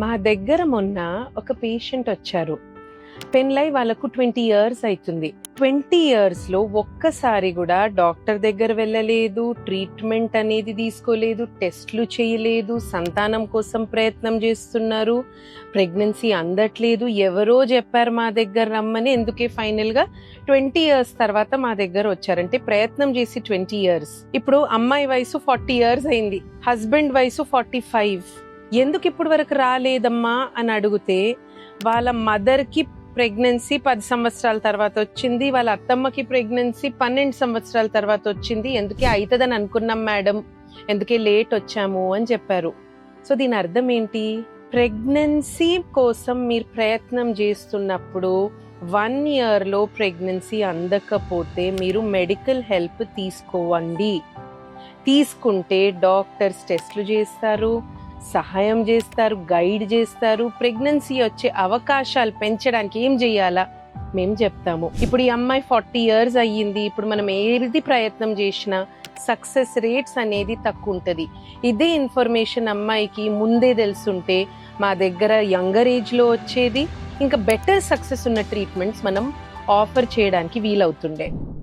మా దగ్గర మొన్న ఒక పేషెంట్ వచ్చారు. పెన్లై వాళ్ళకు ట్వంటీ ఇయర్స్ అవుతుంది ట్వంటీ ఇయర్స్లో ఒక్కసారి కూడా డాక్టర్ దగ్గర వెళ్ళలేదు ట్రీట్మెంట్ అనేది తీసుకోలేదు టెస్ట్లు చేయలేదు సంతానం కోసం ప్రయత్నం చేస్తున్నారు ప్రెగ్నెన్సీ అందట్లేదు ఎవరో చెప్పారు మా దగ్గర రమ్మని ఎందుకే ఫైనల్గా ట్వంటీ ఇయర్స్ తర్వాత మా దగ్గర వచ్చారంటే ప్రయత్నం చేసి ట్వంటీ ఇయర్స్. ఇప్పుడు అమ్మాయి వయసు ఫార్టీ ఇయర్స్ అయింది. హస్బెండ్ వయసు ఫార్టీ ఫైవ్. ఎందుకు ఇప్పుడు వరకు రాలేదమ్మా అని అడిగితే వాళ్ళ మదర్కి ప్రెగ్నెన్సీ పది సంవత్సరాల తర్వాత వచ్చింది వాళ్ళ అత్తమ్మకి ప్రెగ్నెన్సీ పన్నెండు సంవత్సరాల తర్వాత వచ్చింది. ఎందుకే అవుతుందని అనుకున్నాం మేడం? ఎందుకే లేట్ వచ్చాము అని చెప్పారు. సో దీని అర్థం ఏంటి? ప్రెగ్నెన్సీ కోసం మీరు ప్రయత్నం చేస్తున్నప్పుడు వన్ ఇయర్లో ప్రెగ్నెన్సీ అందకపోతే మీరు మెడికల్ హెల్ప్ తీసుకోవండి. తీసుకుంటే డాక్టర్స్ టెస్ట్లు చేస్తారు సహాయం చేస్తారు గైడ్ చేస్తారు. ప్రెగ్నెన్సీ వచ్చే అవకాశాలు పెంచడానికి ఏం చేయాలా? మేము చెప్తాము. ఇప్పుడు ఈ అమ్మాయి ఫార్టీ ఇయర్స్ అయ్యింది. ఇప్పుడు మనం ఏది ప్రయత్నం చేసినా సక్సెస్ రేట్స్ అనేది తక్కువ ఉంటుంది. ఇదే ఇన్ఫర్మేషన్ అమ్మాయికి ముందే తెలుసుంటే మా దగ్గర యంగర్ ఏజ్లో వచ్చేది ఇంకా బెటర్ సక్సెస్ ఉన్న ట్రీట్మెంట్స్ మనం ఆఫర్ చేయడానికి వీలవుతుండే.